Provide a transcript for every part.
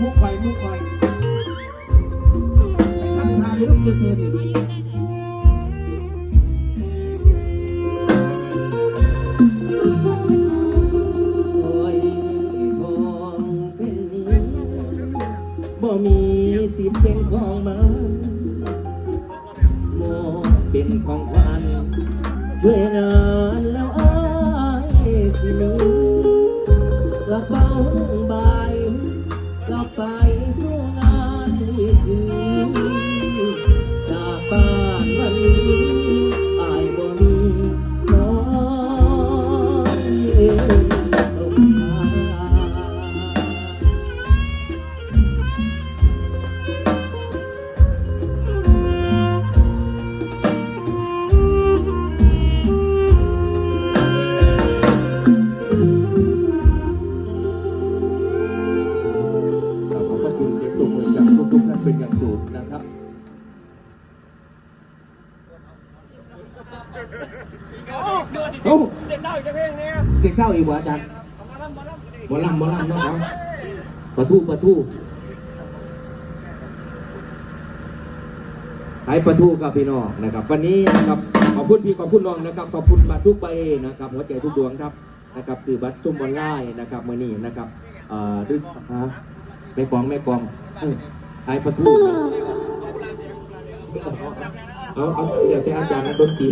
มุกไฟมุกไฟทำทานลูกเยอะเกินอีกบ่มีสิทธิ์เก่งของมันโมเป็นของขวัญช่วยนานแล้วอ้ายสิมี ตบมือกับทุกๆท่านเป็นอย่างสูงนะครับโอ้เสียเศร้าอีกเพลงนี้เสียเศร้าอีกวะอาจารย์บอลลัมบอลลัมนะครับประตูประตูขายประตูกับพี่น้องนะครับ วันนี้นะครับขอบคุณพี่ขอบคุณน้องนะครับขอบคุณบัรทุกไปนะครับหัวใจทุกดวงครับนะครับคือบัตรจุ่มบอลไล่นะครับมือนี้นะครับเอ่อดึกฮะแม่กองแม่กอง ไอ้ประตูเอาเอาเดี๋ยวไต่อาจารย์นักดนตรี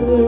Lord.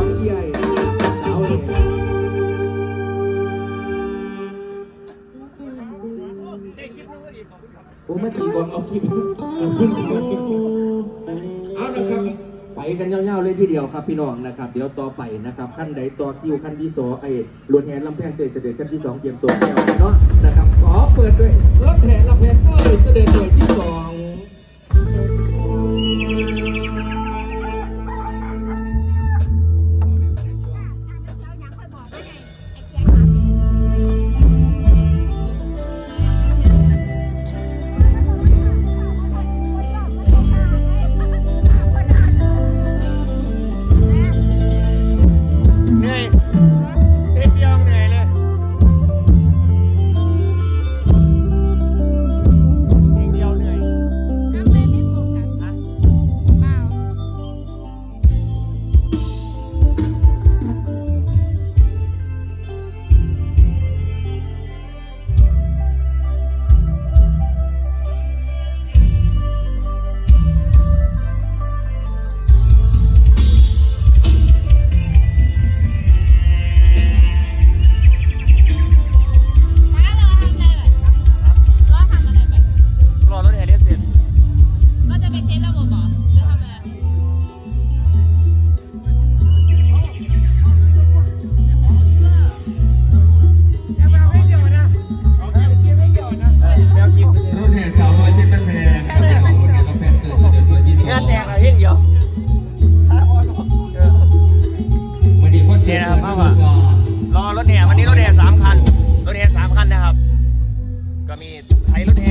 คลิปเอาละครับ ไปกันยาๆเลยทีเดียวครับพี่น้องนะครับ เดี๋ยวต่อไปนะครับขั้นใดต่อคิวขั้นที่สองไอ้รถแห่ลำแพงเตยเสด็จขั้นที่สองเตรียมตัวแล้วเนาะนะครับขอเปิดด้วยรถแห่ลำแพงเตยเสด็จหน่วยที่สอง นี่นะครับเพราะว่ารอรถแห่วันนี้รถแห่สามคัน รถแห่สามคันนะครับ ก็มีไทยรถแห่